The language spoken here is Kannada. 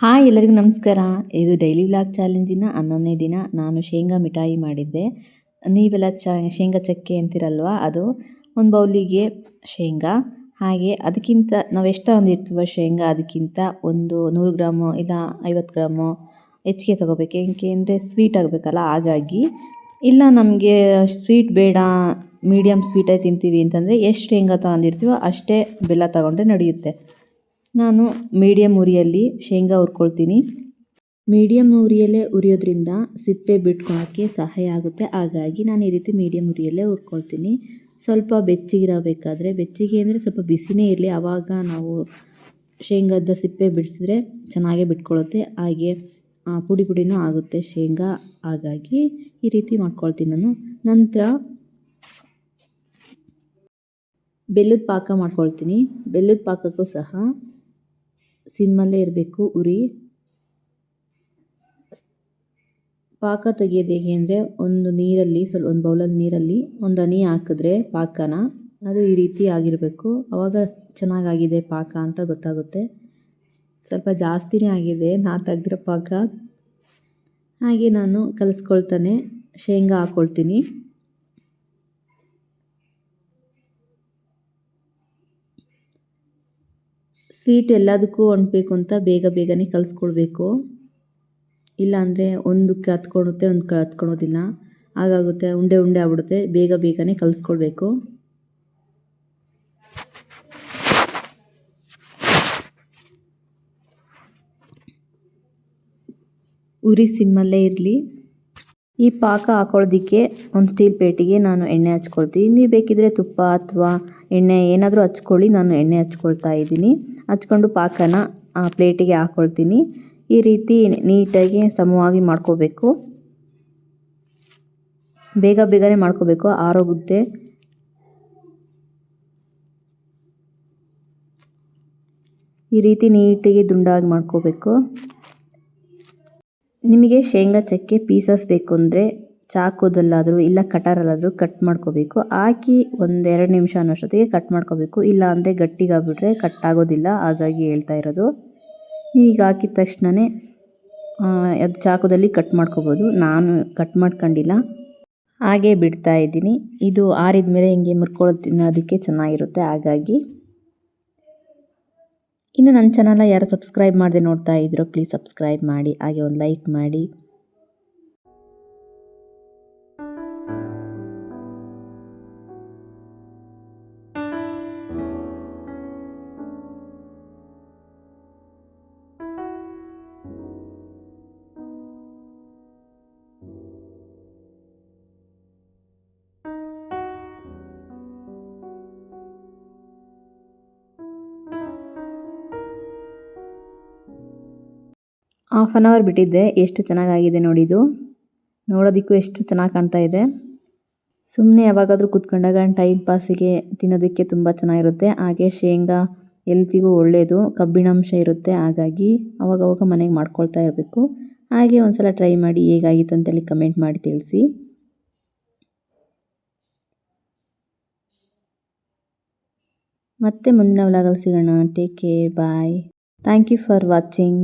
ಹಾಯ್ ಎಲ್ಲರಿಗೂ ನಮಸ್ಕಾರ. ಇದು ಡೈಲಿ ವ್ಲಾಗ್ ಚಾಲೆಂಜಿನ ಹನ್ನೊಂದನೇ ದಿನ. ನಾನು ಶೇಂಗಾ ಮಿಠಾಯಿ ಮಾಡಿದ್ದೆ. ನೀವೆಲ್ಲ ಚ, ಶೇಂಗಾ ಚಕ್ಕೆ ಅಂತಿರಲ್ವ? ಅದು ಒಂದು ಬೌಲಿಗೆ ಶೇಂಗಾ. ಹಾಗೆ ಅದಕ್ಕಿಂತ ನಾವು ಎಷ್ಟು ಇರ್ತೀವೋ ಶೇಂಗಾ, ಅದಕ್ಕಿಂತ ಒಂದು ನೂರು ಗ್ರಾಮು ಇಲ್ಲ ಐವತ್ತು ಗ್ರಾಮು ಹೆಚ್ಚಿಗೆ ತೊಗೋಬೇಕು. ಏಕೆ ಅಂದರೆ ಸ್ವೀಟ್ ಆಗಬೇಕಲ್ಲ, ಹಾಗಾಗಿ. ಇಲ್ಲ ನಮಗೆ ಸ್ವೀಟ್ ಬೇಡ ಮೀಡಿಯಮ್ ಸ್ವೀಟೇ ತಿಂತೀವಿ ಅಂತಂದರೆ ಎಷ್ಟು ಶೇಂಗಾ ತಗೊಂಡಿರ್ತೀವೋ ಅಷ್ಟೇ ಬೆಲ್ಲ ತಗೊಂಡ್ರೆ ನಡೆಯುತ್ತೆ. ನಾನು ಮೀಡಿಯಮ್ ಉರಿಯಲ್ಲಿ ಶೇಂಗಾ ಹುರ್ಕೊಳ್ತೀನಿ. ಮೀಡಿಯಮ್ ಉರಿಯಲ್ಲೇ ಉರಿಯೋದ್ರಿಂದ ಸಿಪ್ಪೆ ಬಿಟ್ಕೊಳಕ್ಕೆ ಸಹಾಯ ಆಗುತ್ತೆ. ಹಾಗಾಗಿ ನಾನು ಈ ರೀತಿ ಮೀಡಿಯಮ್ ಉರಿಯಲ್ಲೇ ಹುರ್ಕೊಳ್ತೀನಿ. ಸ್ವಲ್ಪ ಬೆಚ್ಚಗಿರಬೇಕಾದ್ರೆ, ಬೆಚ್ಚಗೆ ಅಂದರೆ ಸ್ವಲ್ಪ ಬಿಸಿನೇ ಇರಲಿ. ಆವಾಗ ನಾವು ಶೇಂಗಾದ ಸಿಪ್ಪೆ ಬಿಡಿಸಿದ್ರೆ ಚೆನ್ನಾಗೇ ಬಿಟ್ಕೊಳ್ಳುತ್ತೆ ಹಾಗೆ ಪುಡಿ ಪುಡಿನೂ ಆಗುತ್ತೆ ಶೇಂಗಾ. ಹಾಗಾಗಿ ಈ ರೀತಿ ಮಾಡ್ಕೊಳ್ತೀನಿ ನಾನು. ನಂತರ ಬೆಲ್ಲದ ಪಾಕ ಮಾಡ್ಕೊಳ್ತೀನಿ. ಬೆಲ್ಲದ ಪಾಕಕ್ಕೂ ಸಹ ಸಿಮ್ಮಲ್ಲೇ ಇರಬೇಕು, ಉರಿ. ಪಾಕ ತೆಗಿಯೋದು ಹೇಗೆ ಅಂದರೆ, ಒಂದು ನೀರಲ್ಲಿ, ಸ್ವಲ್ಪ ಒಂದು ಬೌಲಲ್ಲಿ ನೀರಲ್ಲಿ ಒಂದು ಹನಿ ಹಾಕಿದ್ರೆ ಪಾಕನ, ಅದು ಈ ರೀತಿ ಆಗಿರಬೇಕು. ಆವಾಗ ಚೆನ್ನಾಗಾಗಿದೆ ಪಾಕ ಅಂತ ಗೊತ್ತಾಗುತ್ತೆ. ಸ್ವಲ್ಪ ಜಾಸ್ತಿನೇ ಆಗಿದೆ ನಾ ತೆಗ್ದಿರೋ ಪಾಕ. ಹಾಗೆ ನಾನು ಕಲಿಸ್ಕೊಳ್ತಾನೆ, ಶೇಂಗಾ ಹಾಕ್ಕೊಳ್ತೀನಿ. ಸ್ವೀಟ್ ಎಲ್ಲದಕ್ಕೂ ಹೊಂಟಬೇಕು ಅಂತ ಬೇಗ ಬೇಗನೆ ಕಲಿಸ್ಕೊಳ್ಬೇಕು ಇಲ್ಲಾಂದರೆ ಒಂದಕ್ಕೆ ಹತ್ಕೊಳುತ್ತೆ ಒಂದು ಹತ್ಕೊಳೋದಿಲ್ಲ ಹಾಗಾಗುತ್ತೆ ಉಂಡೆ ಉಂಡೆ ಆಗ್ಬಿಡುತ್ತೆ, ಬೇಗ ಬೇಗನೆ ಕಲಿಸ್ಕೊಳ್ಬೇಕು ಉರಿ ಸಿಮ್ಮಲ್ಲೇ ಇರಲಿ. ಈ ಪಾಕ ಹಾಕೊಳ್ಳೋದಕ್ಕೆ ಒಂದು ಸ್ಟೀಲ್ ಪೇಟಿಗೆ ನಾನು ಎಣ್ಣೆ ಹಚ್ಕೊಳ್ತೀನಿ. ನೀವು ಬೇಕಿದ್ರೆ ತುಪ್ಪ ಅಥವಾ ಎಣ್ಣೆ ಏನಾದರೂ ಹಚ್ಕೊಳ್ಳಿ, ನಾನು ಎಣ್ಣೆ ಹಚ್ಕೊಳ್ತಾ ಇದ್ದೀನಿ. ಹಚ್ಕೊಂಡು ಪಾಕನ ಆ ಪ್ಲೇಟಿಗೆ ಹಾಕ್ಕೊಳ್ತೀನಿ ಈ ರೀತಿ ನೀಟಾಗಿ ಸಮವಾಗಿ ಮಾಡ್ಕೋಬೇಕು. ಬೇಗ ಬೇಗನೆ ಮಾಡ್ಕೋಬೇಕು. ಆರೋಗುತ್ತೆ ಈ ರೀತಿ ನೀಟಿಗೆ ದುಂಡಾಗಿ ಮಾಡ್ಕೋಬೇಕು. ನಿಮಗೆ ಶೇಂಗಾ ಚಕ್ಕೆ ಪೀಸಸ್ ಬೇಕು ಅಂದರೆ ಚಾಕುದಲ್ಲಾದರೂ ಇಲ್ಲ ಕಟರಲ್ಲಾದರೂ ಕಟ್ ಮಾಡ್ಕೋಬೇಕು. ಹಾಕಿ ಒಂದು ಎರಡು ನಿಮಿಷ ಅನ್ನೋಷ್ಟೊತ್ತಿಗೆ ಕಟ್ ಮಾಡ್ಕೋಬೇಕು. ಇಲ್ಲ ಅಂದರೆ ಗಟ್ಟಿಗಾಗ್ಬಿಟ್ರೆ ಕಟ್ ಆಗೋದಿಲ್ಲ. ಹಾಗಾಗಿ ಹೇಳ್ತಾ ಇರೋದು ಈಗ ಹಾಕಿದ ತಕ್ಷಣವೇ ಅದು ಚಾಕುದಲ್ಲಿ ಕಟ್ ಮಾಡ್ಕೋಬೋದು. ನಾನು ಕಟ್ ಮಾಡ್ಕೊಂಡಿಲ್ಲ. ಹಾಗೆ ಬಿಡ್ತಾ ಇದ್ದೀನಿ. ಇದು ಆರಿದ ಮೇಲೆ ಹಿಂಗೆ ಮುರ್ಕೊಳ್ಳೋದು ತಿನ್ನೋದಕ್ಕೆ ಚೆನ್ನಾಗಿರುತ್ತೆ. ಹಾಗಾಗಿ, ಇನ್ನು ನನ್ನ ಚಾನಲ್ನ ಯಾರು ಸಬ್ಸ್ಕ್ರೈಬ್ ಮಾಡದೆ ನೋಡ್ತಾ ಇದ್ರೋ ಪ್ಲೀಸ್ ಸಬ್ಸ್ಕ್ರೈಬ್ ಮಾಡಿ. ಹಾಗೆ ಒಂದು ಲೈಕ್ ಮಾಡಿ. ಹಾಫ್ ಆನ್ ಅವರ್ ಬಿಟ್ಟಿದ್ದೆ. ಎಷ್ಟು ಚೆನ್ನಾಗಾಗಿದೆ ನೋಡಿ ಇದು. ನೋಡೋದಕ್ಕೂ ಎಷ್ಟು ಚೆನ್ನಾಗಿ ಕಾಣ್ತಾ ಇದೆ. ಸುಮ್ಮನೆ ಯಾವಾಗಾದರೂ ಕೂತ್ಕೊಂಡಾಗ ಟೈಮ್ ಪಾಸಿಗೆ ತಿನ್ನೋದಕ್ಕೆ ತುಂಬ ಚೆನ್ನಾಗಿರುತ್ತೆ. ಹಾಗೆ ಶೇಂಗಾ ಎಲ್ತಿಗೂ ಒಳ್ಳೆಯದು ಕಬ್ಬಿಣಾಂಶ ಇರುತ್ತೆ. ಹಾಗಾಗಿ ಅವಾಗವಾಗ ಮನೆಗೆ ಮಾಡ್ಕೊಳ್ತಾ ಇರಬೇಕು. ಹಾಗೆ ಒಂದು ಟ್ರೈ ಮಾಡಿ ಹೇಗಾಗಿತ್ತು ಅಂತೇಳಿ ಕಮೆಂಟ್ ಮಾಡಿ ತಿಳಿಸಿ. ಮತ್ತೆ ಮುಂದಿನ ವ್ಲಾಗಲ್ಲಿ ಸಿಗೋಣ. Take care bye thank you for watching